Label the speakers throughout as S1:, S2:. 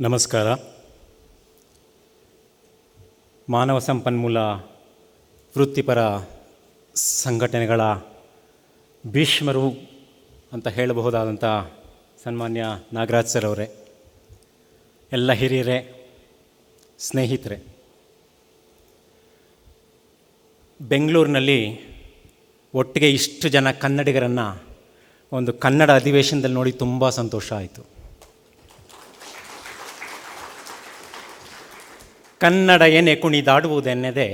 S1: ನಮಸ್ಕಾರ. ಮಾನವ ಸಂಪನ್ಮೂಲ ವೃತ್ತಿಪರ ಸಂಘಟನೆಗಳ ಭೀಷ್ಮರು ಅಂತ ಹೇಳಬಹುದಾದಂಥ ಸನ್ಮಾನ್ಯ ನಾಗರಾಜ್ ಸರ್ ಅವರೇ, ಎಲ್ಲ ಹಿರಿಯರೇ, ಸ್ನೇಹಿತರೆ. ಬೆಂಗಳೂರಿನಲ್ಲಿ ಒಟ್ಟಿಗೆ ಇಷ್ಟು ಜನ ಕನ್ನಡಿಗರನ್ನು ಒಂದು ಕನ್ನಡ ಅಧಿವೇಶನದಲ್ಲಿ ನೋಡಿ ತುಂಬ ಸಂತೋಷ ಆಯಿತು. ಕನ್ನಡ ಎನೆ ಕುಣಿದಾಡುವುದೆನ್ನದೆ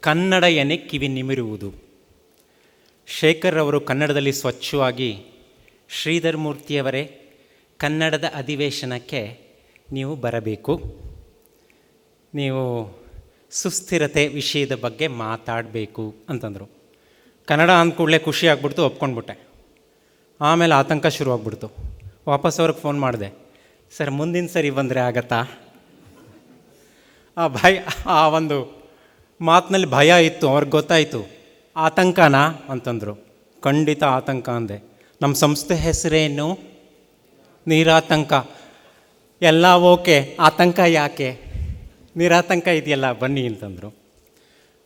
S1: ಕನ್ನಡ ಎನೆ ಕಿವಿ ನಿಮಿರುವುದು. ಶೇಖರ್ ಅವರು ಕನ್ನಡದಲ್ಲಿ ಸ್ವಚ್ಛವಾಗಿ, ಶ್ರೀಧರ್ ಮೂರ್ತಿಯವರೇ, ಕನ್ನಡದ ಅಧಿವೇಶನಕ್ಕೆ ನೀವು ಬರಬೇಕು. ನೀವು ಸುಸ್ಥಿರತೆ ವಿಷಯದ ಬಗ್ಗೆ ಮಾತಾಡಬೇಕು ಅಂತಂದರು. ಕನ್ನಡ ಅಂದ ಕೂಡಲೇ ಖುಷಿ ಆಗ್ಬಿಡ್ತು, ಒಪ್ಕೊಂಡ್ಬಿಟ್ಟೆ. ಆಮೇಲೆ ಆತಂಕ ಶುರು ಆಗ್ಬಿಡ್ತು ವಾಪಸ್ ಅವ್ರಿಗೆ ಫೋನ್ ಮಾಡಿದೆ, ಸರ್, ಮುಂದಿನ ಸರಿ ಬಂದರೆ ಆಗತ್ತಾ? ಆ ಭಯ, ಆ ಒಂದು ಮಾತಿನಲ್ಲಿ ಭಯ ಇತ್ತು, ಅವ್ರಿಗೆ ಗೊತ್ತಾಯಿತು. ಆತಂಕನಾ ಅಂತಂದರು. ಖಂಡಿತ ಆತಂಕ ಅಂದೆ. ನಮ್ಮ ಸಂಸ್ಥೆ ಹೆಸರೇನು? ನೀರಾತಂಕ. ಎಲ್ಲ ಓಕೆ, ಆತಂಕ ಯಾಕೆ? ನಿರಾತಂಕ ಇದೆಯಲ್ಲ, ಬನ್ನಿ ಅಂತಂದರು.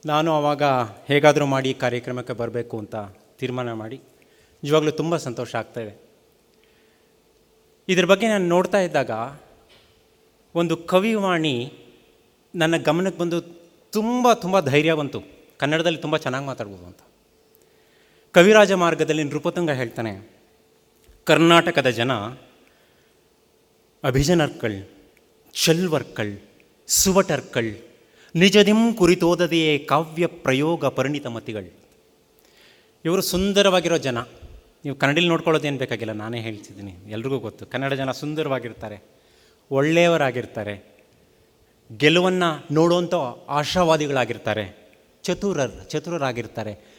S1: ನಾನು ಆವಾಗ ಹೇಗಾದರೂ ಮಾಡಿ ಕಾರ್ಯಕ್ರಮಕ್ಕೆ ಬರಬೇಕು ಅಂತ ತೀರ್ಮಾನ ಮಾಡಿ, ನಿಜವಾಗ್ಲೂ ತುಂಬ ಸಂತೋಷ ಆಗ್ತಾಯಿದೆ ಇದ್ರ ಬಗ್ಗೆ ನಾನು ನೋಡ್ತಾ ಇದ್ದಾಗ, ಒಂದು ಕವಿವಾಣಿ ನನ್ನ ಗಮನಕ್ಕೆ ಬಂದು ತುಂಬ ತುಂಬ ಧೈರ್ಯ ಬಂತು. ಕನ್ನಡದಲ್ಲಿ ತುಂಬ ಚೆನ್ನಾಗಿ ಮಾತಾಡ್ಬೋದು ಅಂತ. ಕವಿರಾಜ ಮಾರ್ಗದಲ್ಲಿ ನೃಪತುಂಗ ಹೇಳ್ತಾನೆ, ಕರ್ನಾಟಕದ ಜನ ಅಭಿಜನರ್ಕಳ್ ಚಲ್ವರ್ಕಳ್ ಸುವಟರ್ಕಳ್, ನಿಜದಿಂ ಕುರಿತೋದದೆಯೇ ಕಾವ್ಯ ಪ್ರಯೋಗ ಪರಿಣಿತ ಮತಿಗಳು. ಇವರು ಸುಂದರವಾಗಿರೋ ಜನ. ನೀವು ಕನ್ನಡಲ್ಲಿ ನೋಡ್ಕೊಳ್ಳೋದೇನು ಬೇಕಾಗಿಲ್ಲ, ನಾನೇ ಹೇಳ್ತಿದ್ದೀನಿ. ಎಲ್ರಿಗೂ ಗೊತ್ತು, ಕನ್ನಡ ಜನ ಸುಂದರವಾಗಿರ್ತಾರೆ, ಒಳ್ಳೆಯವರಾಗಿರ್ತಾರೆ. ಗೆಲುವನ್ನು ನೋಡುವಂಥ ಆಶಾವಾದಿಗಳಾಗಿರ್ತಾರೆ. ಚತುರರ್, ಚತುರರಾಗಿರ್ತಾರೆ.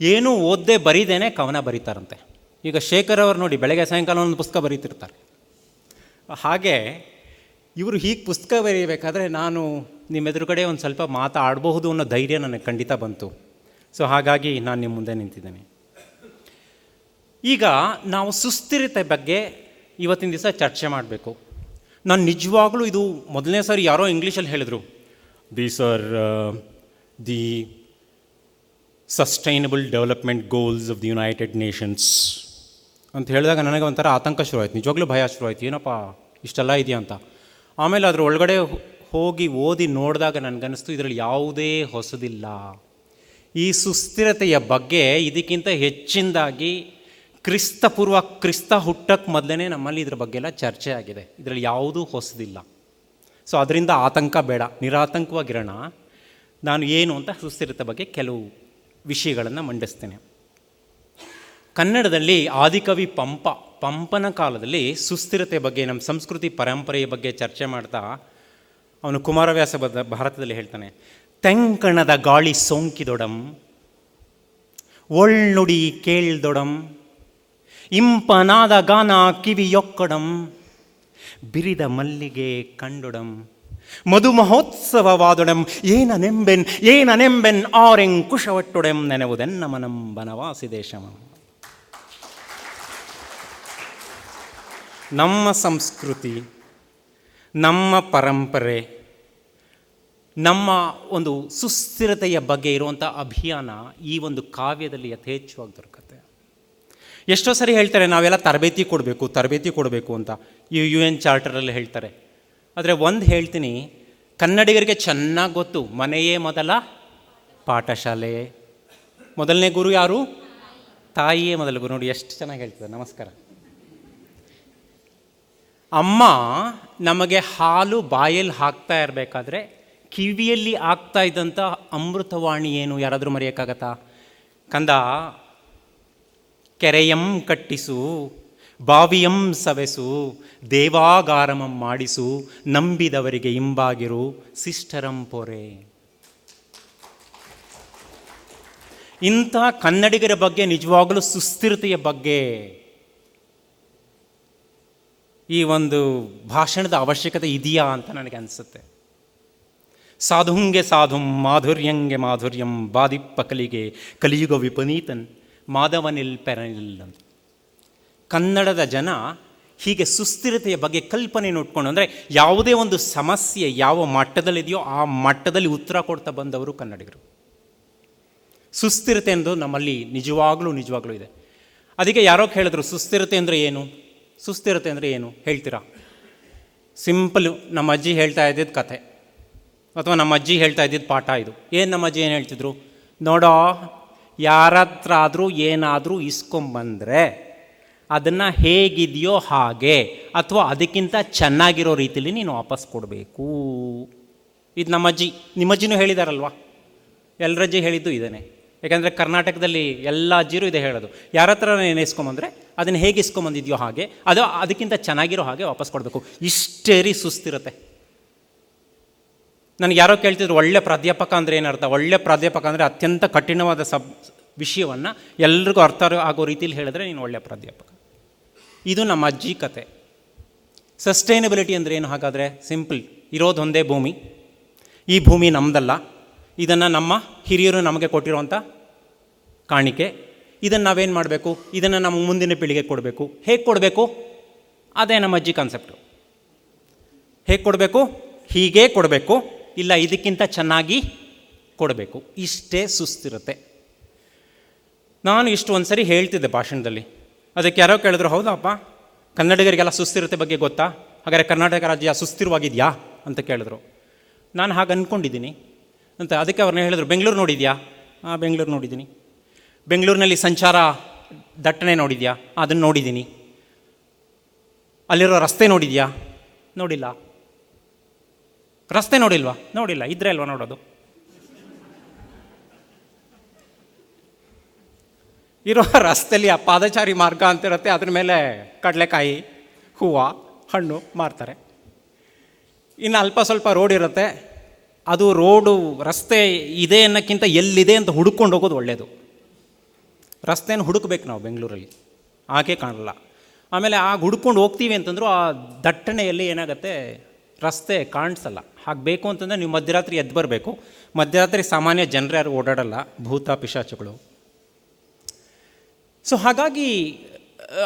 S1: ಏನೂ ಓದ್ದೆ ಬರೀದೇನೆ ಕವನ ಬರೀತಾರಂತೆ. ಈಗ ಶೇಖರ್ ಅವರು ನೋಡಿ ಬೆಳಗ್ಗೆ ಸಾಯಂಕಾಲ ಒಂದು ಪುಸ್ತಕ ಬರೀತಿರ್ತಾರೆ. ಹಾಗೆ ಇವರು ಹೀಗೆ ಪುಸ್ತಕ ಬರೀಬೇಕಾದ್ರೆ ನಾನು ನಿಮ್ಮ ಎದುರುಗಡೆ ಒಂದು ಸ್ವಲ್ಪ ಮಾತಾಡಬಹುದು ಅನ್ನೋ ಧೈರ್ಯ ನನಗೆ ಖಂಡಿತ ಬಂತು. ಸೊ ಹಾಗಾಗಿ ನಾನು ನಿಮ್ಮ ಮುಂದೆ ನಿಂತಿದ್ದೇನೆ. ಈಗ ನಾವು ಸುಸ್ಥಿರತೆ ಬಗ್ಗೆ ಇವತ್ತಿನ ದಿವಸ ಚರ್ಚೆ ಮಾಡಬೇಕು. ನಾನು ನಿಜವಾಗ್ಲೂ ಇದು ಮೊದಲನೇ ಸಾರಿ ಯಾರೋ ಇಂಗ್ಲೀಷಲ್ಲಿ ಹೇಳಿದರು. These are the sustainable development goals of the United Nations ಅಂತ ಹೇಳಿದಾಗ ನನಗೆ ಒಂಥರ ಆತಂಕ ಶುರುವಾಯಿತು. ನಿಜವಾಗ್ಲೂ ಭಯ ಶುರುವಾಯಿತು. ಏನಪ್ಪ ಇಷ್ಟೆಲ್ಲ ಇದೆಯಾ ಅಂತ. ಆಮೇಲೆ ಅದ್ರ ಒಳಗಡೆ ಹೋಗಿ ಓದಿ ನೋಡಿದಾಗ ನನಗನ್ನಿಸ್ತು ಇದರಲ್ಲಿ ಯಾವುದೇ ಹೊಸದಿಲ್ಲ. ಈ ಸುಸ್ಥಿರತೆಯ ಬಗ್ಗೆ ಇದಕ್ಕಿಂತ ಹೆಚ್ಚಿನದಾಗಿ ಕ್ರಿಸ್ತಪೂರ್ವ ಕ್ರಿಸ್ತ ಹುಟ್ಟಕ್ಕೆ ಮೊದಲೇ ನಮ್ಮಲ್ಲಿ ಇದ್ರ ಬಗ್ಗೆ ಎಲ್ಲ ಚರ್ಚೆ ಆಗಿದೆ. ಇದರಲ್ಲಿ ಯಾವುದೂ ಹೊಸದಿಲ್ಲ. ಸೊ ಅದರಿಂದ ಆತಂಕ ಬೇಡ. ನಿರಾತಂಕವಾಗಿರೋಣ. ನಾನು ಏನು ಅಂತ ಸುಸ್ಥಿರತೆ ಬಗ್ಗೆ ಕೆಲವು ವಿಷಯಗಳನ್ನು ಮಂಡಿಸ್ತೇನೆ. ಕನ್ನಡದಲ್ಲಿ ಆದಿಕವಿ ಪಂಪ, ಪಂಪನ ಕಾಲದಲ್ಲಿ ಸುಸ್ಥಿರತೆ ಬಗ್ಗೆ, ನಮ್ಮ ಸಂಸ್ಕೃತಿ ಪರಂಪರೆಯ ಬಗ್ಗೆ ಚರ್ಚೆ ಮಾಡ್ತಾ ಅವನು ಕುಮಾರವ್ಯಾಸ ಬದ, ಭಾರತದಲ್ಲಿ ಹೇಳ್ತಾನೆ, ತೆಂಕಣದ ಗಾಳಿ ಸೋಂಕಿದೊಡಂ, ಒಳ್ನುಡಿ ಕೇಳ್ದೊಡಂ ಇಂಪನಾದ ಗಾನ ಕಿವಿಯೊಕ್ಕಡಂ, ಬಿರಿದ ಮಲ್ಲಿಗೆ ಕಂಡೊಡಂ. ಮಧು ಮಹೋತ್ಸವವಾದೊಡಂ ಏನನೆಂಬೆನ್ ಏನನೆಂಬೆನ್ ಆರೆಂ ಕುಶವಟ್ಟೊಡೆಂ ನೆನೆವುದೆನ್ನ ಮನಂ ಬನವಾಸಿ ದೇಶಮ. ನಮ್ಮ ಸಂಸ್ಕೃತಿ, ನಮ್ಮ ಪರಂಪರೆ, ನಮ್ಮ ಒಂದು ಸುಸ್ಥಿರತೆಯ ಬಗ್ಗೆ ಇರುವಂಥ ಅಭಿಯಾನ ಈ ಒಂದು ಕಾವ್ಯದಲ್ಲಿ ಯಥೇಚ್ಛವಾಗಿ ದೊರಕತ್ತೆ. ಎಷ್ಟೋ ಸರಿ ಹೇಳ್ತಾರೆ, ನಾವೆಲ್ಲ ತರಬೇತಿ ಕೊಡಬೇಕು ತರಬೇತಿ ಕೊಡಬೇಕು ಅಂತ. ಈ ಯು ಎನ್ ಚಾರ್ಟರಲ್ಲಿ ಹೇಳ್ತಾರೆ. ಆದರೆ ಒಂದು ಹೇಳ್ತೀನಿ, ಕನ್ನಡಿಗರಿಗೆ ಚೆನ್ನಾಗಿ ಗೊತ್ತು, ಮನೆಯೇ ಮೊದಲ ಪಾಠಶಾಲೆ. ಮೊದಲನೇ ಗುರು ಯಾರು? ತಾಯಿಯೇ ಮೊದಲ ಗುರು. ನೋಡಿ, ಎಷ್ಟು ಚೆನ್ನಾಗಿ ಹೇಳ್ತದೆ ನಮಸ್ಕಾರ. ಅಮ್ಮ ನಮಗೆ ಹಾಲು ಬಾಯಲ್ಲಿ ಹಾಕ್ತಾ ಇರಬೇಕಾದ್ರೆ, ಕಿವಿಯಲ್ಲಿ ಆಗ್ತಾ ಇದ್ದಂಥ ಅಮೃತವಾಣಿ ಏನು? ಯಾರಾದರೂ ಮರೆಯೋಕ್ಕಾಗತ್ತಾ? ಕಂದ ಕೆರೆಯಂ ಕಟ್ಟಿಸು, ಬಾವಿಯಂ ಸವೆಸು, ದೇವಾಗಾರಮಂ ಮಾಡಿಸು, ನಂಬಿದವರಿಗೆ ಇಂಬಾಗಿರು ಸಿಸ್ಟರಂ ಪೊರೆ. ಇಂಥ ಕನ್ನಡಿಗರ ಬಗ್ಗೆ, ನಿಜವಾಗಲೂ ಸುಸ್ಥಿರತೆಯ ಬಗ್ಗೆ ಈ ಒಂದು ಭಾಷಣದ ಅವಶ್ಯಕತೆ ಇದೆಯಾ ಅಂತ ನನಗೆ ಅನಿಸುತ್ತೆ. ಸಾಧುಂಗೆ ಸಾಧುಂ, ಮಾಧುರ್ಯಂಗೆ ಮಾಧುರ್ಯಂ ಬಾದಿಪ್ಪ ಕಲಿಗೆ ಕಲಿಯುಗ ವಿಪನೀತನ್. ಮಾಧವನಿಲ್ ಅಂತ ಕನ್ನಡದ ಜನ ಹೀಗೆ ಸುಸ್ಥಿರತೆಯ ಬಗ್ಗೆ ಕಲ್ಪನೆ ನೋಡ್ಕೊಂಡು ಅಂದರೆ ಯಾವುದೇ ಒಂದು ಸಮಸ್ಯೆ ಯಾವ ಮಟ್ಟದಲ್ಲಿದೆಯೋ ಆ ಮಟ್ಟದಲ್ಲಿ ಉತ್ತರ ಕೊಡ್ತಾ ಬಂದವರು ಕನ್ನಡಿಗರು. ಸುಸ್ಥಿರತೆ ಎಂದು ನಮ್ಮಲ್ಲಿ ನಿಜವಾಗ್ಲೂ ನಿಜವಾಗ್ಲೂ ಇದೆ. ಅದಕ್ಕೆ ಯಾರೋ ಹೇಳಿದ್ರು ಸುಸ್ಥಿರತೆ ಅಂದರೆ ಏನು? ಸುಸ್ಥಿರತೆ ಅಂದರೆ ಏನು? ಹೇಳ್ತೀರಾ? ಸಿಂಪಲ್ ನಮ್ಮ ಅಜ್ಜಿ ಹೇಳ್ತಾ ಇದ್ದಿದ್ದು ಕಥೆ ಅಥವಾ ನಮ್ಮ ಅಜ್ಜಿ ಹೇಳ್ತಾ ಇದ್ದಿದ್ದು ಪಾಠ ಇದು. ಏನು ನಮ್ಮ ಅಜ್ಜಿ ಏನು ಹೇಳ್ತಿದ್ರು? ನೋಡೋ ಯಾರತ್ರ ಆದರೂ ಏನಾದರೂ ಇಸ್ಕೊಂಬಂದರೆ ಅದನ್ನು ಹೇಗಿದೆಯೋ ಹಾಗೆ ಅಥವಾ ಅದಕ್ಕಿಂತ ಚೆನ್ನಾಗಿರೋ ರೀತಿಯಲ್ಲಿ ನೀನು ವಾಪಸ್ ಕೊಡಬೇಕು. ಇದು ನಮ್ಮ ನಿಮ್ಮಜ್ಜಿನೂ ಹೇಳಿದಾರಲ್ವ? ಎಲ್ಲರಜ್ಜಿ ಹೇಳಿದ್ದು ಇದೇನೆ. ಯಾಕಂದರೆ ಕರ್ನಾಟಕದಲ್ಲಿ ಎಲ್ಲ ಅಜ್ಜಿರು ಇದೆ ಹೇಳೋದು. ಯಾರ ಹತ್ರ ನೀನು ಇಸ್ಕೊಂಬಂದರೆ ಅದನ್ನು ಹೇಗೆ ಇಸ್ಕೊಂಬಂದಿದ್ಯೋ ಹಾಗೆ ಅದು ಅದಕ್ಕಿಂತ ಚೆನ್ನಾಗಿರೋ ಹಾಗೆ ವಾಪಸ್ ಕೊಡಬೇಕು. ಇಷ್ಟೇ ರೀ ಸುಸ್ತಿರತ್ತೆ. ನನಗೆ ಯಾರೋ ಕೇಳ್ತಿದ್ರು, ಒಳ್ಳೆ ಪ್ರಾಧ್ಯಾಪಕ ಅಂದರೆ ಏನರ್ಥ ಒಳ್ಳೆ ಪ್ರಾಧ್ಯಾಪಕ ಅಂದರೆ ಅತ್ಯಂತ ಕಠಿಣವಾದ ಸಬ್, ವಿಷಯವನ್ನು ಎಲ್ರಿಗೂ ಅರ್ಥ ಆಗೋ ರೀತಿಯಲ್ಲಿ ಹೇಳಿದ್ರೆ ನೀನು ಒಳ್ಳೆ ಪ್ರಾಧ್ಯಾಪಕ. ಇದು ನಮ್ಮ ಅಜ್ಜಿ ಕತೆ. ಸಸ್ಟೈನಬಿಲಿಟಿ ಅಂದರೆ ಏನು ಹಾಗಾದರೆ? ಸಿಂಪಲ್, ಇರೋದು ಒಂದೇ ಭೂಮಿ. ಈ ಭೂಮಿ ನಮ್ಮದಲ್ಲ ಇದನ್ನು ನಮ್ಮ ಹಿರಿಯರು ನಮಗೆ ಕೊಟ್ಟಿರುವಂಥ ಕಾಣಿಕೆ. ಇದನ್ನು ನಾವೇನು ಮಾಡಬೇಕು? ಇದನ್ನು ನಮ್ಮ ಮುಂದಿನ ಪೀಳಿಗೆ ಕೊಡಬೇಕು. ಹೇಗೆ ಕೊಡಬೇಕು? ಅದೇ ನಮ್ಮ ಅಜ್ಜಿ ಕಾನ್ಸೆಪ್ಟು ಹೇಗೆ ಕೊಡಬೇಕು? ಹೀಗೇ ಕೊಡಬೇಕು. ಇಲ್ಲ ಇದಕ್ಕಿಂತ ಚೆನ್ನಾಗಿ ಕೊಡಬೇಕು. ಇಷ್ಟೇ ಸುಸ್ತಿರುತ್ತೆ. ನಾನು ಇಷ್ಟು ಒಂದು ಸರಿ ಹೇಳ್ತಿದ್ದೆ ಭಾಷಣದಲ್ಲಿ. ಅದಕ್ಕೆ ಯಾರೋ ಕೇಳಿದ್ರು, ಹೌದಪ್ಪ, ಕನ್ನಡಿಗರಿಗೆಲ್ಲ ಸುಸ್ಥಿರತೆ ಬಗ್ಗೆ ಗೊತ್ತಾ? ಹಾಗಾದರೆ ಕರ್ನಾಟಕ ರಾಜ್ಯ ಸುಸ್ಥಿರವಾಗಿದೆಯಾ? ಅಂತ ಕೇಳಿದ್ರು. ನಾನು ಹಾಗೆ ಅಂದ್ಕೊಂಡಿದ್ದೀನಿ ಅಂತ ಅದಕ್ಕೆ ಅವ್ರನ್ನ ಹೇಳಿದ್ರು, ಬೆಂಗಳೂರು ನೋಡಿದ್ಯಾ? ಹಾಂ ಬೆಂಗಳೂರು ನೋಡಿದ್ದೀನಿ. ಬೆಂಗಳೂರಿನಲ್ಲಿ ಸಂಚಾರ ದಟ್ಟಣೆ ನೋಡಿದ್ಯಾ? ಅದನ್ನು ನೋಡಿದ್ದೀನಿ. ಅಲ್ಲಿರೋ ರಸ್ತೆ ನೋಡಿದ್ಯಾ? ನೋಡಿಲ್ಲ. ರಸ್ತೆ ನೋಡಿಲ್ವಾ? ನೋಡಿಲ್ಲ ಇದ್ರೆ ಅಲ್ವಾ ನೋಡೋದು? ಇರೋ ರಸ್ತೆಯಲ್ಲಿ ಆ ಪಾದಚಾರಿ ಮಾರ್ಗ ಅಂತ ಇರುತ್ತೆ ಅದ್ರ ಮೇಲೆ ಕಡಲೆಕಾಯಿ ಹೂವು ಹಣ್ಣು ಮಾರ್ತಾರೆ. ಇನ್ನು ಅಲ್ಪ ಸ್ವಲ್ಪ ರೋಡ್ ಇರುತ್ತೆ. ಅದು ರೋಡು ರಸ್ತೆ ಇದೆ ಅನ್ನೋಕ್ಕಿಂತ ಎಲ್ಲಿದೆ ಅಂತ ಹುಡುಕೊಂಡು ಹೋಗೋದು ಒಳ್ಳೆಯದು ರಸ್ತೆಯನ್ನು ಹುಡುಕ್ಬೇಕು ನಾವು ಬೆಂಗಳೂರಲ್ಲಿ. ಹಾಗೆ ಕಾಣಲ್ಲ. ಆಮೇಲೆ ಆಗ ಹುಡ್ಕೊಂಡು ಹೋಗ್ತೀವಿ ಅಂತಂದ್ರು ಆ ದಟ್ಟಣೆಯಲ್ಲಿ ಏನಾಗುತ್ತೆ? ರಸ್ತೆ ಕಾಣಿಸಲ್ಲ. ಹಾಗೆ ಬೇಕು ಅಂತಂದರೆ ನೀವು ಮಧ್ಯರಾತ್ರಿ ಎದ್ದು ಬರಬೇಕು. ಮಧ್ಯರಾತ್ರಿ ಸಾಮಾನ್ಯ ಜನರು ಯಾರು ಓಡಾಡಲ್ಲ, ಭೂತ, ಪಿಶಾಚಗಳು. ಸೊ ಹಾಗಾಗಿ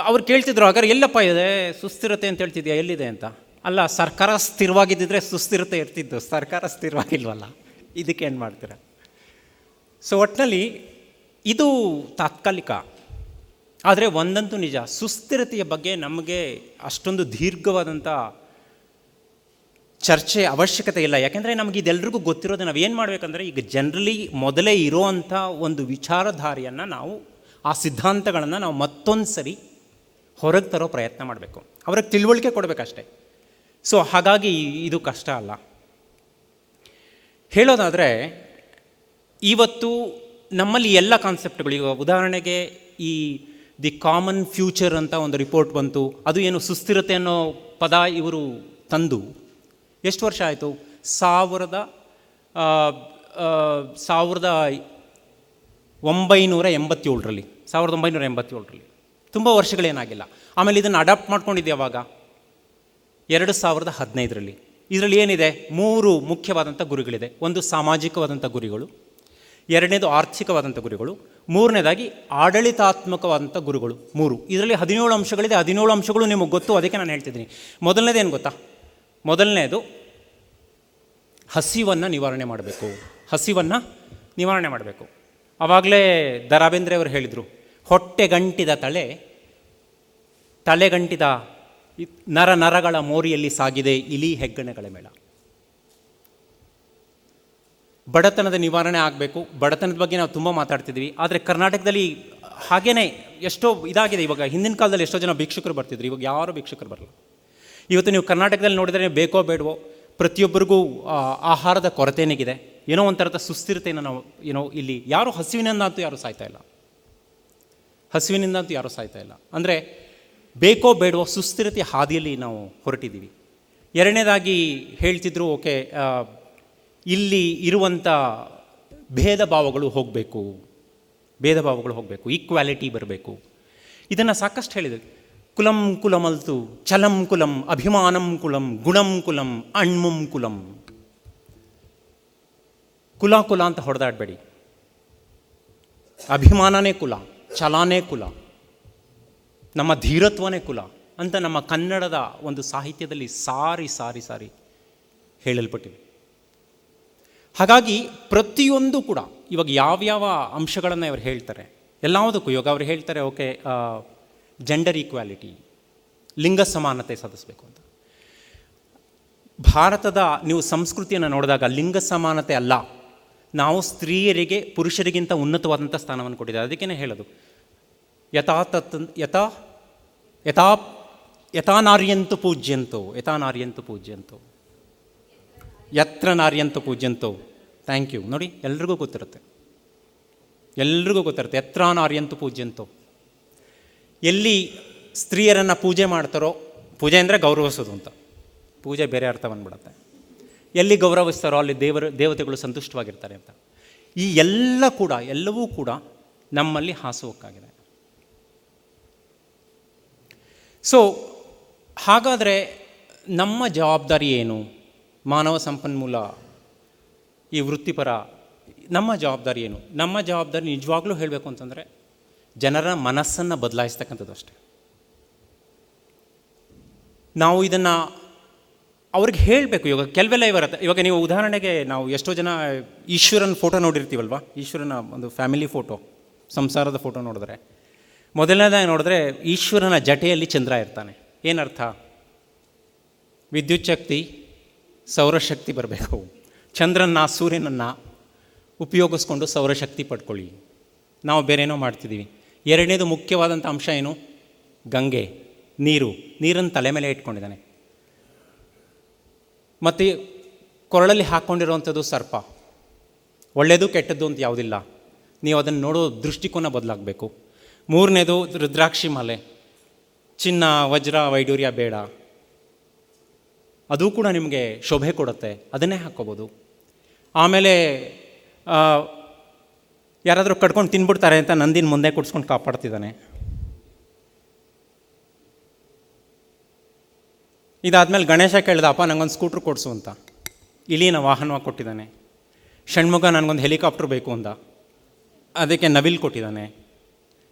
S1: ಅವ್ರು ಕೇಳ್ತಿದ್ರು, ಹಾಗಾದ್ರೆ ಎಲ್ಲಪ್ಪ ಇದೆ? ಸುಸ್ಥಿರತೆ ಅಂತ ಹೇಳ್ತಿದ್ಯಾ? ಎಲ್ಲಿದೆ ಅಂತ? ಅಲ್ಲ, ಸರ್ಕಾರ ಸ್ಥಿರವಾಗಿದ್ದಿದ್ರೆ ಸುಸ್ಥಿರತೆ ಇರ್ತಿದ್ದು ಸರ್ಕಾರ ಸ್ಥಿರವಾಗಿಲ್ವಲ್ಲ? ಇದಕ್ಕೆ ಏನು ಮಾಡ್ತೀರ? ಸೊ ಒಟ್ಟಿನಲ್ಲಿ ಇದು ತಾತ್ಕಾಲಿಕ. ಆದರೆ ಒಂದಂತೂ ನಿಜ, ಸುಸ್ಥಿರತೆಯ ಬಗ್ಗೆ ನಮಗೆ ಅಷ್ಟೊಂದು ದೀರ್ಘವಾದಂಥ ಚರ್ಚೆ ಅವಶ್ಯಕತೆ ಇಲ್ಲ. ಯಾಕೆಂದರೆ ನಮಗೆ ಇದೆಲ್ಲರಿಗೂ ಗೊತ್ತಿರೋದು ನಾವು ಏನು ಮಾಡಬೇಕಂದ್ರೆ ಈಗ ಜನರಲಿ ಮೊದಲೇ ಇರೋವಂಥ ಒಂದು ವಿಚಾರಧಾರೆಯನ್ನು ನಾವು, ಆ ಸಿದ್ಧಾಂತಗಳನ್ನು ನಾವು ಮತ್ತೊಂದು ಸರಿ ಹೊರಗೆ ತರೋ ಪ್ರಯತ್ನ ಮಾಡಬೇಕು. ಅವ್ರಿಗೆ ತಿಳುವಳಿಕೆ ಕೊಡಬೇಕಷ್ಟೆ. ಸೊ ಹಾಗಾಗಿ ಇದು ಕಷ್ಟ ಅಲ್ಲ. ಹೇಳೋದಾದರೆ, ಇವತ್ತು ನಮ್ಮಲ್ಲಿ ಎಲ್ಲ ಕಾನ್ಸೆಪ್ಟ್ಗಳು ಈಗ ಉದಾಹರಣೆಗೆ ಈ ದಿ ಕಾಮನ್ ಫ್ಯೂಚರ್ ಅಂತ ಒಂದು ರಿಪೋರ್ಟ್ ಬಂತು, ಅದು ಏನು ಸುಸ್ಥಿರತೆ ಅನ್ನೋ ಪದ ಇವರು ತಂದು ಎಷ್ಟು ವರ್ಷ ಆಯಿತು? ಸಾವಿರದ ಸಾವಿರದ ಒಂಬೈನೂರ ಎಂಬತ್ತೇಳರಲ್ಲಿ. ಸಾವಿರದ ಒಂಬೈನೂರ ಎಂಬತ್ತೇಳರಲ್ಲಿ. ತುಂಬ ವರ್ಷಗಳೇನಾಗಿಲ್ಲ. ಆಮೇಲೆ ಇದನ್ನು ಅಡಾಪ್ಟ್ ಮಾಡ್ಕೊಂಡಿದ್ದೆ ಯಾವಾಗ? ಎರಡು ಸಾವಿರದ ಹದಿನೈದರಲ್ಲಿ. ಇದರಲ್ಲಿ ಏನಿದೆ? ಮೂರು ಮುಖ್ಯವಾದಂಥ ಗುರಿಗಳಿದೆ. ಒಂದು ಸಾಮಾಜಿಕವಾದಂಥ ಗುರಿಗಳು, ಎರಡನೇದು ಆರ್ಥಿಕವಾದಂಥ ಗುರಿಗಳು, ಮೂರನೇದಾಗಿ ಆಡಳಿತಾತ್ಮಕವಾದಂಥ ಗುರುಗಳು. ಮೂರು. ಇದರಲ್ಲಿ ಹದಿನೇಳು ಅಂಶಗಳಿದೆ. ಹದಿನೇಳು ಅಂಶಗಳು ನಿಮಗೆ ಗೊತ್ತು. ಅದಕ್ಕೆ ನಾನು ಹೇಳ್ತಿದ್ದೀನಿ. ಮೊದಲನೇದೇನು ಗೊತ್ತಾ? ಮೊದಲನೇದು, ಹಸಿವನ್ನು ನಿವಾರಣೆ ಮಾಡಬೇಕು. ಹಸಿವನ್ನು ನಿವಾರಣೆ ಮಾಡಬೇಕು. ಆವಾಗಲೇ ದ ರಾ ಬೇಂದ್ರೆ ಅವರು ಹೇಳಿದರು ಹೊಟ್ಟೆಗಂಟಿದ ತಲೆ ತಲೆಗಂಟಿದ ನರ ನರಗಳ ಮೋರಿಯಲ್ಲಿ ಸಾಗಿದೆ ಇಲಿ ಹೆಗ್ಗಣಗಳ ಮೇಳ. ಬಡತನದ ನಿವಾರಣೆ ಆಗಬೇಕು. ಬಡತನದ ಬಗ್ಗೆ ನಾವು ತುಂಬ ಮಾತಾಡ್ತಿದ್ವಿ. ಆದರೆ ಕರ್ನಾಟಕದಲ್ಲಿ ಹಾಗೇನೇ ಎಷ್ಟೋ ಇದಾಗಿದೆ. ಇವಾಗ ಹಿಂದಿನ ಕಾಲದಲ್ಲಿ ಎಷ್ಟೋ ಜನ ಭಿಕ್ಷುಕರು ಬರ್ತಿದ್ರು. ಇವಾಗ ಯಾರು ಭಿಕ್ಷುಕರು ಬರಲ್ಲ. ಇವತ್ತು ನೀವು ಕರ್ನಾಟಕದಲ್ಲಿ ನೋಡಿದರೆ ಬೇಕೋ ಬೇಡವೋ ಪ್ರತಿಯೊಬ್ಬರಿಗೂ ಆಹಾರದ ಕೊರತೆನಿಗಿದೆ ಏನೋ ಒಂಥರದ ಸುಸ್ಥಿರತೆಯನ್ನು ನಾವು ಏನೋ ಇಲ್ಲಿ ಯಾರು ಹಸಿವಿನಿಂದಂತೂ ಯಾರೂ ಸಾಯ್ತಾ ಇಲ್ಲ. ಹಸಿವಿನಿಂದಂತೂ ಯಾರೂ ಸಾಯ್ತಾ ಇಲ್ಲ. ಅಂದರೆ ಬೇಕೋ ಬೇಡವೋ ಸುಸ್ಥಿರತೆ ಹಾದಿಯಲ್ಲಿ ನಾವು ಹೊರಟಿದ್ದೀವಿ. ಎರಡನೇದಾಗಿ ಹೇಳ್ತಿದ್ರು, ಓಕೆ ಇಲ್ಲಿ ಇರುವಂಥ ಭೇದ ಭಾವಗಳು ಹೋಗಬೇಕು. ಭೇದ ಭಾವಗಳು ಹೋಗಬೇಕು. ಈಕ್ವಾಲಿಟಿ ಬರಬೇಕು. ಇದನ್ನು ಸಾಕಷ್ಟು ಹೇಳಿದೆ ಕುಲಂ ಕುಲಮಲ್ತು, ಚಲಂ ಕುಲಂ, ಅಭಿಮಾನಂ ಕುಲಂ, ಗುಣಂ ಕುಲಂ, ಅಣ್ಮುಂ ಕುಲಂ. ಕುಲ ಕುಲ ಅಂತ ಹೊಡೆದಾಡಬೇಡಿ. ಅಭಿಮಾನನೇ ಕುಲ, ಛಲಾನೇ ಕುಲ, ನಮ್ಮ ಧೀರತ್ವನೇ ಕುಲ ಅಂತ ನಮ್ಮ ಕನ್ನಡದ ಒಂದು ಸಾಹಿತ್ಯದಲ್ಲಿ ಸಾರಿ ಸಾರಿ ಸಾರಿ ಹೇಳಲ್ಪಟ್ಟಿದೆ. ಹಾಗಾಗಿ ಪ್ರತಿಯೊಂದು ಕೂಡ ಇವಾಗ ಯಾವ್ಯಾವ ಅಂಶಗಳನ್ನು ಇವರು ಹೇಳ್ತಾರೆ ಎಲ್ಲದಕ್ಕೂ ಇವಾಗ ಅವ್ರು ಹೇಳ್ತಾರೆ, ಓಕೆ ಜೆಂಡರ್ ಈಕ್ವಾಲಿಟಿ ಲಿಂಗ ಸಮಾನತೆ ಸಾಧಿಸಬೇಕು ಅಂತ. ಭಾರತದ ನೀವು ಸಂಸ್ಕೃತಿಯನ್ನು ನೋಡಿದಾಗ ಲಿಂಗ ಸಮಾನತೆ ಅಲ್ಲ. ನಾವು ಸ್ತ್ರೀಯರಿಗೆ ಪುರುಷರಿಗಿಂತ ಉನ್ನತವಾದಂಥ ಸ್ಥಾನವನ್ನು ಕೊಟ್ಟಿದ್ದಾರೆ. ಅದಕ್ಕೇ ಹೇಳೋದು. ಯಥಾ ತತ್ ಯಥಾ ಯಥಾ ಯಥಾ ನಾರ್ಯಂತು ಪೂಜ್ಯಂತೋ ಯಥಾ ನಾರ್ಯಂತು ಪೂಜ್ಯಂತೋ. ಯತ್ರ ನಾರ್ಯಂತು ಪೂಜ್ಯಂತೋ. ಥ್ಯಾಂಕ್ ಯು ನೋಡಿ, ಎಲ್ರಿಗೂ ಗೊತ್ತಿರುತ್ತೆ. ಎಲ್ರಿಗೂ ಗೊತ್ತಿರುತ್ತೆ. ಯತ್ರ ನಾರ್ಯಂತು ಪೂಜ್ಯಂತೋ. ಎಲ್ಲಿ ಸ್ತ್ರೀಯರನ್ನು ಪೂಜೆ ಮಾಡ್ತಾರೋ, ಪೂಜೆ ಅಂದರೆ ಗೌರವಿಸೋದು ಅಂತ. ಪೂಜೆ ಬೇರೆ ಅರ್ಥ ಬಂದ್ಬಿಡುತ್ತೆ. ಎಲ್ಲಿ ಗೌರವಿಸ್ತಾರೋ ಅಲ್ಲಿ ದೇವರು, ದೇವತೆಗಳು ಸಂತುಷ್ಟವಾಗಿರ್ತಾರೆ ಅಂತ. ಈ ಎಲ್ಲ ಕೂಡ, ಎಲ್ಲವೂ ಕೂಡ ನಮ್ಮಲ್ಲಿ ಹಾಸುವಕ್ಕಾಗಿದೆ ಸೊ ಹಾಗಾದರೆ ನಮ್ಮ ಜವಾಬ್ದಾರಿ ಏನು? ಮಾನವ ಸಂಪನ್ಮೂಲ, ಈ ವೃತ್ತಿಪರ, ನಮ್ಮ ಜವಾಬ್ದಾರಿ ಏನು? ನಮ್ಮ ಜವಾಬ್ದಾರಿ ನಿಜವಾಗ್ಲೂ ಹೇಳಬೇಕು ಅಂತಂದರೆ ಜನರ ಮನಸ್ಸನ್ನು ಬದಲಾಯಿಸ್ತಕ್ಕಂಥದ್ದು ಅಷ್ಟೆ. ನಾವು ಇದನ್ನು ಅವ್ರಿಗೆ ಹೇಳಬೇಕು, ಇವಾಗ ಕೆಲವೆಲ್ಲ ಇವರತ್ತೆ ಇವಾಗ ನೀವು ಉದಾಹರಣೆಗೆ ನಾವು ಎಷ್ಟೋ ಜನ ಈಶ್ವರನ ಫೋಟೋ ನೋಡಿರ್ತೀವಲ್ವ? ಈಶ್ವರನ ಒಂದು ಫ್ಯಾಮಿಲಿ ಫೋಟೋ ಸಂಸಾರದ ಫೋಟೋ ನೋಡಿದ್ರೆ. ಮೊದಲನೇದಾಗಿ ನೋಡಿದ್ರೆ ಈಶ್ವರನ ಜಟೆಯಲ್ಲಿ ಚಂದ್ರ ಇರ್ತಾನೆ. ಏನರ್ಥ? ವಿದ್ಯುತ್ ಶಕ್ತಿ, ಸೌರಶಕ್ತಿ ಬರಬೇಕು. ಚಂದ್ರನ್ನ, ಸೂರ್ಯನನ್ನು ಉಪಯೋಗಿಸ್ಕೊಂಡು ಸೌರಶಕ್ತಿ ಪಡ್ಕೊಳ್ಳಿ. ನಾವು ಬೇರೇನೋ ಮಾಡ್ತಿದ್ದೀವಿ. ಎರಡನೇದು ಮುಖ್ಯವಾದಂಥ ಅಂಶ ಏನು? ಗಂಗೆ, ನೀರು. ನೀರನ್ನು ತಲೆ ಮೇಲೆ ಇಟ್ಕೊಂಡಿದ್ದಾನೆ. ಮತ್ತು ಕೊರಳಲ್ಲಿ ಹಾಕ್ಕೊಂಡಿರುವಂಥದ್ದು ಸರ್ಪ. ಒಳ್ಳೆಯದು ಕೆಟ್ಟದ್ದು ಅಂತ ಯಾವುದಿಲ್ಲ. ನೀವು ಅದನ್ನು ನೋಡೋ ದೃಷ್ಟಿಕೋನ ಬದಲಾಗಬೇಕು. ಮೂರನೇದು ರುದ್ರಾಕ್ಷಿ ಮಾಲೆ. ಚಿನ್ನ, ವಜ್ರ, ವೈಡೂರ್ಯ ಬೇಡ. ಅದು ಕೂಡ ನಿಮಗೆ ಶೋಭೆ ಕೊಡುತ್ತೆ. ಅದನ್ನೇ ಹಾಕ್ಕೋಬೋದು ಆಮೇಲೆ ಯಾರಾದರೂ ಕಟ್ಕೊಂಡು ತಿನ್ಬಿಡ್ತಾರೆ ಅಂತ ನಂದಿನ ಮುಂದೆ ಕುಡ್ಸ್ಕೊಂಡು ಕಾಪಾಡ್ತಿದ್ದಾನೆ. ಇದಾದಮೇಲೆ ಗಣೇಶ ಕೇಳಿದ, ಅಪ್ಪ ನನಗೊಂದು ಸ್ಕೂಟ್ರ್ ಕೊಡಿಸು ಅಂತ. ಇಲ್ಲಿನ ವಾಹನವಾಗಿ ಕೊಟ್ಟಿದ್ದಾನೆ. ಷಣ್ಮುಖ ನನಗೊಂದು ಹೆಲಿಕಾಪ್ಟರ್ ಬೇಕು ಅಂದ. ಅದಕ್ಕೆ ನವಿಲ್ ಕೊಟ್ಟಿದ್ದಾನೆ.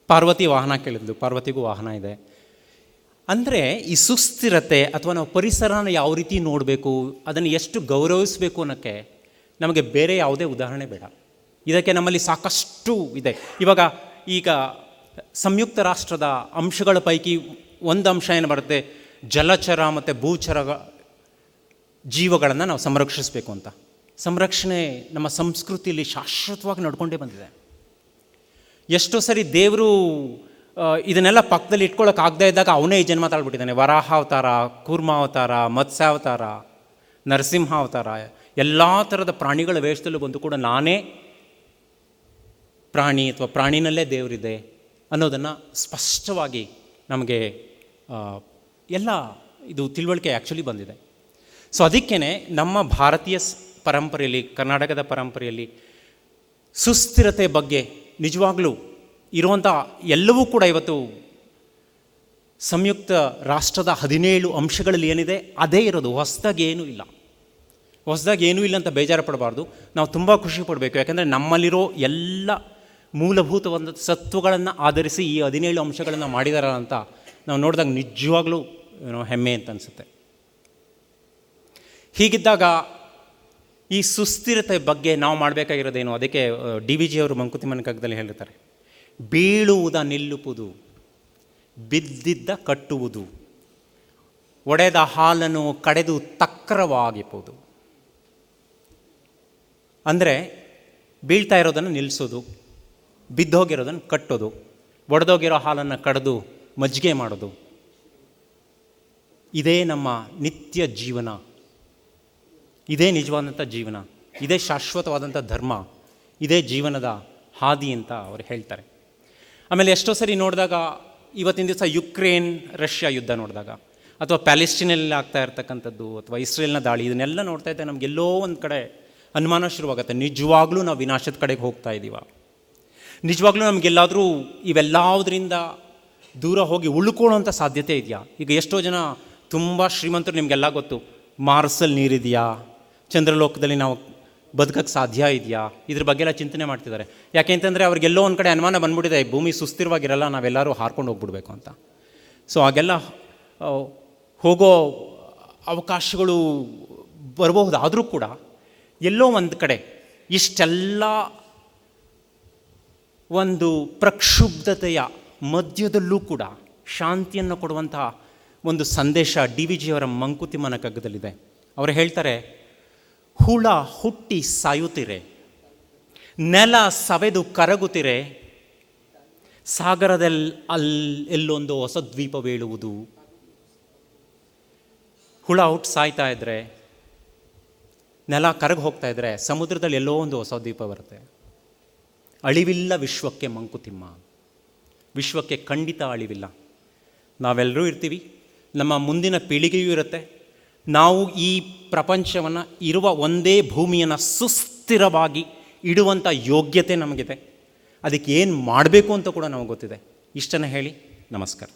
S1: ಪಾರ್ವತಿ ವಾಹನ ಕೇಳಿದ್ಲು. ಪಾರ್ವತಿಗೂ ವಾಹನ ಇದೆ. ಅಂದರೆ ಈ ಸುಸ್ಥಿರತೆ ಅಥವಾ ನಾವು ಪರಿಸರನ ಯಾವ ರೀತಿ ನೋಡಬೇಕು, ಅದನ್ನು ಎಷ್ಟು ಗೌರವಿಸಬೇಕು ಅನ್ನೋಕ್ಕೆ ನಮಗೆ ಬೇರೆ ಯಾವುದೇ ಉದಾಹರಣೆ ಬೇಡ. ಇದಕ್ಕೆ ನಮ್ಮಲ್ಲಿ ಸಾಕಷ್ಟು ಇದೆ. ಇವಾಗ ಈಗ ಸಂಯುಕ್ತ ರಾಷ್ಟ್ರದ ಅಂಶಗಳ ಪೈಕಿ ಒಂದು ಅಂಶ ಏನು ಬರುತ್ತೆ? ಜಲಚರ ಮತ್ತು ಭೂಚರ ಜೀವಗಳನ್ನು ನಾವು ಸಂರಕ್ಷಿಸಬೇಕು ಅಂತ. ಸಂರಕ್ಷಣೆ ನಮ್ಮ ಸಂಸ್ಕೃತಿಯಲ್ಲಿ ಶಾಶ್ವತವಾಗಿ ನಡ್ಕೊಂಡೇ ಬಂದಿದೆ. ಎಷ್ಟೋ ಸರಿ ದೇವರು ಇದನ್ನೆಲ್ಲ ಪಕ್ಕದಲ್ಲಿ ಇಟ್ಕೊಳ್ಳೋಕ್ಕಾಗದೇ ಇದ್ದಾಗ ಅವನೇ ಈ ಜನ್ಮ ತಾಳ್ಬಿಟ್ಟಿದ್ದಾನೆ. ವರಾಹ ಅವತಾರ, ಕೂರ್ಮ ಅವತಾರ ಮತ್ಸ್ಯಾವತಾರ ನರಸಿಂಹಾವತಾರ ಎಲ್ಲ ಥರದ ಪ್ರಾಣಿಗಳ ವೇಷದಲ್ಲೂ ಬಂದು ಕೂಡ ನಾನೇ ಪ್ರಾಣಿ ಅಥವಾ ಪ್ರಾಣಿನಲ್ಲೇ ದೇವರಿದೆ ಅನ್ನೋದನ್ನು ಸ್ಪಷ್ಟವಾಗಿ ನಮಗೆ ಎಲ್ಲ ಇದು ತಿಳುವಳಿಕೆ ಆ್ಯಕ್ಚುಲಿ ಬಂದಿದೆ. ಸೊ ಅದಕ್ಕೇ ನಮ್ಮ ಭಾರತೀಯ ಪರಂಪರೆಯಲ್ಲಿ, ಕರ್ನಾಟಕದ ಪರಂಪರೆಯಲ್ಲಿ ಸುಸ್ಥಿರತೆ ಬಗ್ಗೆ ನಿಜವಾಗ್ಲೂ ಇರುವಂಥ ಎಲ್ಲವೂ ಕೂಡ ಇವತ್ತು ಸಂಯುಕ್ತ ರಾಷ್ಟ್ರದ ಹದಿನೇಳು ಅಂಶಗಳಲ್ಲಿ ಏನಿದೆ ಅದೇ ಇರೋದು. ಹೊಸದಾಗಿ ಏನೂ ಇಲ್ಲ. ಹೊಸದಾಗಿ ಏನೂ ಇಲ್ಲ ಅಂತ ಬೇಜಾರು ಪಡಬಾರ್ದು. ನಾವು ತುಂಬ ಖುಷಿ ಪಡಬೇಕು. ಯಾಕಂದರೆ ನಮ್ಮಲ್ಲಿರೋ ಎಲ್ಲ ಮೂಲಭೂತವಾದ ಸತ್ವಗಳನ್ನು ಆಧರಿಸಿ ಈ ಹದಿನೇಳು ಅಂಶಗಳನ್ನು ಮಾಡಿದಾರ ಅಂತ ನಾವು ನೋಡಿದಾಗ ನಿಜವಾಗ್ಲೂ ಹೆಮ್ಮೆ ಅಂತ ಅನಿಸುತ್ತೆ. ಹೀಗಿದ್ದಾಗ ಈ ಸುಸ್ಥಿರತೆ ಬಗ್ಗೆ ನಾವು ಮಾಡಬೇಕಾಗಿರೋದೇನು? ಅದಕ್ಕೆ ಡಿ ವಿ ಜಿ ಅವರು ಮಂಕುತಿಮ್ಮನ ಕಗ್ಗದಲ್ಲಿ ಹೇಳಿರ್ತಾರೆ. ಬೀಳುವುದ ನಿಲ್ಲುವುದು ಬಿದ್ದಿದ್ದ ಕಟ್ಟುವುದು, ಒಡೆದ ಹಾಲನ್ನು ಕಡೆದು ತಕ್ರವಾಗಿಪೋದು. ಅಂದರೆ ಬೀಳ್ತಾ ಇರೋದನ್ನು ನಿಲ್ಲಿಸೋದು ಬಿದ್ದೋಗಿರೋದನ್ನು ಕಟ್ಟೋದು, ಒಡೆದೋಗಿರೋ ಹಾಲನ್ನು ಕಡ್ದು ಮಜ್ಜಿಗೆ ಮಾಡೋದು. ಇದೇ ನಮ್ಮ ನಿತ್ಯ ಜೀವನ. ಇದೇ ನಿಜವಾದಂಥ ಜೀವನ. ಇದೇ ಶಾಶ್ವತವಾದಂಥ ಧರ್ಮ. ಇದೇ ಜೀವನದ ಹಾದಿ ಅಂತ ಅವರು ಹೇಳ್ತಾರೆ. ಆಮೇಲೆ ಎಷ್ಟೋ ಸರಿ ನೋಡಿದಾಗ ಇವತ್ತಿನ ದಿವಸ ಯುಕ್ರೇನ್, ರಷ್ಯಾ ಯುದ್ಧ ನೋಡಿದಾಗ, ಅಥವಾ ಪ್ಯಾಲೆಸ್ಟೀನಲ್ಲಿ ಆಗ್ತಾ ಇರ್ತಕ್ಕಂಥದ್ದು, ಅಥವಾ ಇಸ್ರೇಲ್ನ ದಾಳಿ, ಇದನ್ನೆಲ್ಲ ನೋಡ್ತಾ ಇದ್ದರೆ ನಮಗೆಲ್ಲೋ ಒಂದು ಕಡೆ ಅನುಮಾನ ಶುರುವಾಗುತ್ತೆ. ನಿಜವಾಗ್ಲೂ ನಾವು ವಿನಾಶದ ಕಡೆಗೆ ಹೋಗ್ತಾ ಇದ್ದೀವ ನಿಜವಾಗ್ಲೂ ನಮಗೆಲ್ಲಾದರೂ ಇವೆಲ್ಲದರಿಂದ ದೂರ ಹೋಗಿ ಉಳ್ಕೊಳ್ಳೋಂಥ ಸಾಧ್ಯತೆ ಇದೆಯಾ? ಈಗ ಎಷ್ಟೋ ಜನ ತುಂಬ ಶ್ರೀಮಂತರು ನಿಮಗೆಲ್ಲ ಗೊತ್ತು ಮಾರ್ಸಲ್ಲಿ ನೀರಿದೆಯಾ? ಚಂದ್ರಲೋಕದಲ್ಲಿ ನಾವು ಬದುಕಕ್ಕೆ ಸಾಧ್ಯ ಇದೆಯಾ? ಇದ್ರ ಬಗ್ಗೆ ಎಲ್ಲ ಚಿಂತನೆ ಮಾಡ್ತಿದ್ದಾರೆ. ಯಾಕೆ ಅಂತಂದರೆ ಅವ್ರಿಗೆಲ್ಲೋ ಒಂದು ಕಡೆ ಅನುಮಾನ ಬಂದ್ಬಿಟ್ಟಿದೆ ಭೂಮಿ ಸುಸ್ಥಿರವಾಗಿರಲ್ಲ, ನಾವೆಲ್ಲರೂ ಹಾರ್ಕೊಂಡು ಹೋಗ್ಬಿಡ್ಬೇಕು ಅಂತ. ಸೊ ಹಾಗೆಲ್ಲ ಹೋಗೋ ಅವಕಾಶಗಳು ಬರಬಹುದಾದರೂ ಕೂಡ ಎಲ್ಲೋ ಒಂದು ಕಡೆ ಇಷ್ಟೆಲ್ಲ ಒಂದು ಪ್ರಕ್ಷುಬ್ಧತೆಯ ಮಧ್ಯದಲ್ಲೂ ಕೂಡ ಶಾಂತಿಯನ್ನು ಕೊಡುವಂತಹ ಒಂದು ಸಂದೇಶ ಡಿ ವಿ ಜಿಯವರ ಮಂಕುತಿಮ್ಮನ ಕಗ್ಗದಲ್ಲಿದೆ. ಅವರು ಹೇಳ್ತಾರೆ, ಹುಳ ಹುಟ್ಟಿ ಸಾಯುತ್ತಿರೆ, ನೆಲ ಸವೆದು ಕರಗುತ್ತಿರೆ ಸಾಗರದಲ್ಲಿ ಅಲ್ಲಿ ಎಲ್ಲೊಂದು ಹೊಸ ದ್ವೀಪ ಬೀಳುವುದು. ಹುಳ ಹುಟ್ಟು ಸಾಯ್ತಾ ಇದ್ದರೆ ನೆಲ ಕರಗಿ ಹೋಗ್ತಾ ಇದ್ದರೆ ಸಮುದ್ರದಲ್ಲಿ ಎಲ್ಲೋ ಒಂದು ಹೊಸ ದ್ವೀಪ ಬರುತ್ತೆ. ಅಳಿವಿಲ್ಲ ವಿಶ್ವಕ್ಕೆ ಮಂಕುತಿಮ್ಮ. ವಿಶ್ವಕ್ಕೆ ಖಂಡಿತ ಅಳಿವಿಲ್ಲ. ನಾವೆಲ್ಲರೂ ಇರ್ತೀವಿ. ನಮ್ಮ ಮುಂದಿನ ಪೀಳಿಗೆಯೂ ಇರುತ್ತೆ. ನಾವು ಈ ಪ್ರಪಂಚವನ್ನು ಇರುವ ಒಂದೇ ಭೂಮಿಯನ್ನು ಸುಸ್ಥಿರವಾಗಿ ಇಡುವಂಥ ಯೋಗ್ಯತೆ ನಮಗಿದೆ. ಅದಕ್ಕೆ ಏನು ಮಾಡಬೇಕು ಅಂತ ಕೂಡ ನಮಗೆ ಗೊತ್ತಿದೆ. ಇಷ್ಟನ್ನು ಹೇಳಿ, ನಮಸ್ಕಾರ.